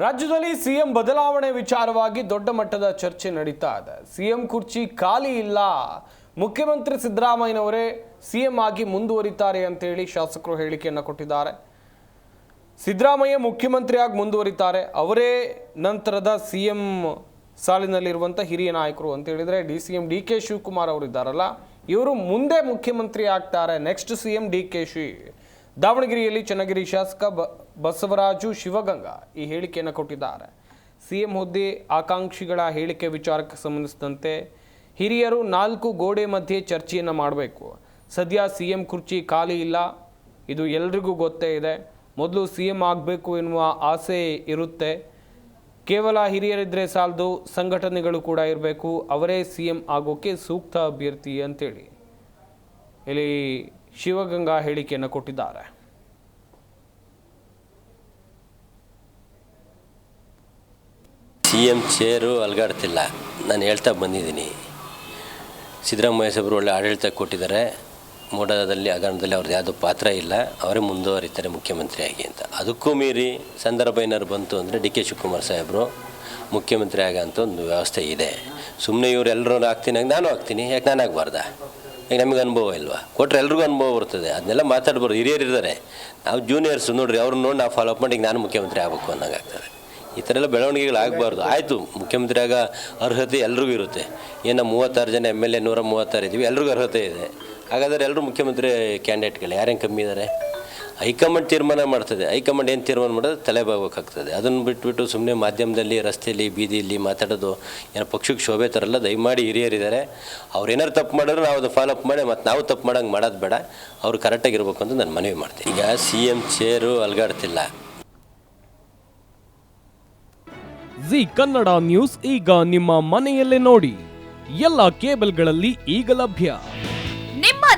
ರಾಜ್ಯದಲ್ಲಿ ಸಿಎಂ ಬದಲಾವಣೆ ವಿಚಾರವಾಗಿ ದೊಡ್ಡ ಮಟ್ಟದ ಚರ್ಚೆ ನಡೀತಾ ಇದೆ. ಸಿಎಂ ಕುರ್ಚಿ ಖಾಲಿ ಇಲ್ಲ. ಮುಖ್ಯಮಂತ್ರಿ ಸಿದ್ದರಾಮಯ್ಯನವರೇ ಸಿಎಂ ಆಗಿ ಮುಂದುವರಿತಾರೆ ಅಂತೇಳಿ ಶಾಸಕರು ಹೇಳಿಕೆಯನ್ನು ಕೊಟ್ಟಿದ್ದಾರೆ. ಸಿದ್ದರಾಮಯ್ಯ ಮುಖ್ಯಮಂತ್ರಿಯಾಗಿ ಮುಂದುವರಿತಾರೆ. ಅವರೇ ನಂತರದ ಸಿ ಎಂ ಸಾಲಿನಲ್ಲಿರುವಂಥ ಹಿರಿಯ ನಾಯಕರು ಅಂತ ಹೇಳಿದರೆ D C M D K Shivakumar ಅವರು ಇದ್ದಾರಲ್ಲ ಇವರು ಮುಂದೆ ಮುಖ್ಯಮಂತ್ರಿ ಆಗ್ತಾರೆ. Next C M D K she ದಾವಣಗೆರೆಯಲ್ಲಿ ಚನ್ನಗಿರಿ ಶಾಸಕ ಬಸವರಾಜು ಶಿವಗಂಗಾ ಈ ಹೇಳಿಕೆಯನ್ನು ಕೊಟ್ಟಿದ್ದಾರೆ. ಸಿ ಎಂ ಹುದ್ದೆ ಆಕಾಂಕ್ಷಿಗಳ ಹೇಳಿಕೆ ವಿಚಾರಕ್ಕೆ ಸಂಬಂಧಿಸಿದಂತೆ ಹಿರಿಯರು ನಾಲ್ಕು ಗೋಡೆ ಮಧ್ಯೆ ಚರ್ಚೆಯನ್ನು ಮಾಡಬೇಕು. ಸದ್ಯ ಸಿ ಎಂ ಕುರ್ಚಿ ಖಾಲಿ ಇಲ್ಲ. ಇದು ಎಲ್ರಿಗೂ ಗೊತ್ತೇ ಇದೆ. ಮೊದಲು ಸಿ ಎಂ ಆಗಬೇಕು ಎನ್ನುವ ಆಸೆ ಇರುತ್ತೆ. ಕೇವಲ ಹಿರಿಯರಿದ್ದರೆ ಸಾಲದು ಸಂಘಟನೆಗಳು ಕೂಡ ಇರಬೇಕು. ಅವರೇ ಸಿ ಎಂ ಆಗೋಕ್ಕೆ ಸೂಕ್ತ ಅಭ್ಯರ್ಥಿ ಅಂತೇಳಿ. ಇಲ್ಲಿ ಶಿವಗಂಗಾ ಹೇಳಿಕೆಯನ್ನು ಕೊಟ್ಟಿದ್ದಾರೆ. ಸಿ ಎಂ ಚೇರು ಅಲ್ಗಾಡ್ತಿಲ್ಲ. ನಾನು ಹೇಳ್ತಾ ಬಂದಿದ್ದೀನಿ. ಸಿದ್ದರಾಮಯ್ಯ ಸಾಹೇಬರು ಒಳ್ಳೆ ಆಡಳಿತ ಕೊಟ್ಟಿದ್ದಾರೆ. ಮೋಡದಲ್ಲಿ ಹಗರಣದಲ್ಲಿ ಅವ್ರದ್ದು ಯಾವುದೋ ಪಾತ್ರ ಇಲ್ಲ. ಅವರೇ ಮುಂದುವರಿತಾರೆ ಮುಖ್ಯಮಂತ್ರಿಯಾಗಿ ಅಂತ. ಅದಕ್ಕೂ ಮೀರಿ ಸಂದರ್ಭ ಏನಾದ್ರು ಬಂತು ಅಂದರೆ ಡಿ ಕೆ ಶಿವಕುಮಾರ್ ಸಾಹೇಬರು ಮುಖ್ಯಮಂತ್ರಿ ಆಗಂತ ಒಂದು ವ್ಯವಸ್ಥೆ ಇದೆ. ಸುಮ್ಮನೆ ಇವ್ರು ಎಲ್ಲರೂ ಆಗ್ತೀನಿ ಹಂಗೆ ನಾನು ಆಗ್ತೀನಿ ಯಾಕೆ ನಾನು ಆಗಬಾರ್ದಾ? ಈಗ ನಮಗೆ ಅನುಭವ ಇಲ್ವಾ? ಕೊಟ್ಟರೆ ಎಲ್ರಿಗೂ ಅನುಭವ ಬರ್ತದೆ. ಅದನ್ನೆಲ್ಲ ಮಾತಾಡ್ಬಾರ್ದು. ಹಿರಿಯರು ಇದ್ದಾರೆ ನಾವು ಜೂನಿಯರ್ಸ್ ನೋಡ್ರಿ ಅವ್ರನ್ನ ನೋಡಿ ನಾವು ಫಾಲೋ ಅಪ್ ಮಾಡಿ ಈಗ ನಾನು ಮುಖ್ಯಮಂತ್ರಿ ಆಗಬೇಕು ಅನ್ನೋಂಗೆ ಆಗ್ತದೆ. ಈ ಥರ ಎಲ್ಲ ಬೆಳವಣಿಗೆಗಳು ಆಗಬಾರ್ದು. ಆಯಿತು, ಮುಖ್ಯಮಂತ್ರಿ ಆಗ ಅರ್ಹತೆ ಎಲ್ರಿಗೂ ಇರುತ್ತೆ. ಏನೋ ಮೂವತ್ತಾರು ಜನ ಎಂ ಎಲ್ ಎ ನೂರ ಮೂವತ್ತಾರು ಇದ್ದೀವಿ ಎಲ್ರಿಗೂ ಅರ್ಹತೆ ಇದೆ. ಹಾಗಾದರೆ ಎಲ್ಲರೂ ಮುಖ್ಯಮಂತ್ರಿ ಕ್ಯಾಂಡಿಡೇಟ್ಗಳು ಯಾರೇನು ಕಮ್ಮಿ ಇದ್ದಾರೆ ಹೈಕಮಾಂಡ್ ತೀರ್ಮಾನ ಮಾಡ್ತದೆ. ಹೈಕಮಾಂಡ್ ಏನು ತೀರ್ಮಾನ ಮಾಡೋದು ತಲೆ ಬಾಗಬೇಕಾಗ್ತದೆ ಅದನ್ನು ಬಿಟ್ಬಿಟ್ಟು ಸುಮ್ಮನೆ ಮಾಧ್ಯಮದಲ್ಲಿ ರಸ್ತೆಯಲ್ಲಿ ಬೀದಿಯಲ್ಲಿ ಮಾತಾಡೋದು ಏನೋ ಪಕ್ಷಕ್ಕೆ ಶೋಭೆ ತರಲ್ಲ. ದಯಮಾಡಿ ಹಿರಿಯರಿದ್ದಾರೆ. ಅವ್ರು ಏನಾರು ತಪ್ಪು ಮಾಡಿದ್ರು ನಾವು ಅದು ಫಾಲೋಅಪ್ ಮಾಡಿ, ಮತ್ತು ನಾವು ತಪ್ಪು ಮಾಡೋಂಗೆ ಮಾಡೋದು ಬೇಡ. ಅವ್ರು ಕರೆಕ್ಟಾಗಿರ್ಬೇಕು ಅಂತ ನಾನು ಮನವಿ ಮಾಡ್ತೀನಿ. ಈಗ ಸಿ ಎಂ ಚೇರು ಅಲ್ಗಾಡ್ತಿಲ್ಲ. ಜಿ ಕನ್ನಡ ನ್ಯೂಸ್ ಈಗ ನಿಮ್ಮ ಮನೆಯಲ್ಲೇ ನೋಡಿ. ಎಲ್ಲ ಕೇಬಲ್ಗಳಲ್ಲಿ ಈಗ ಲಭ್ಯ.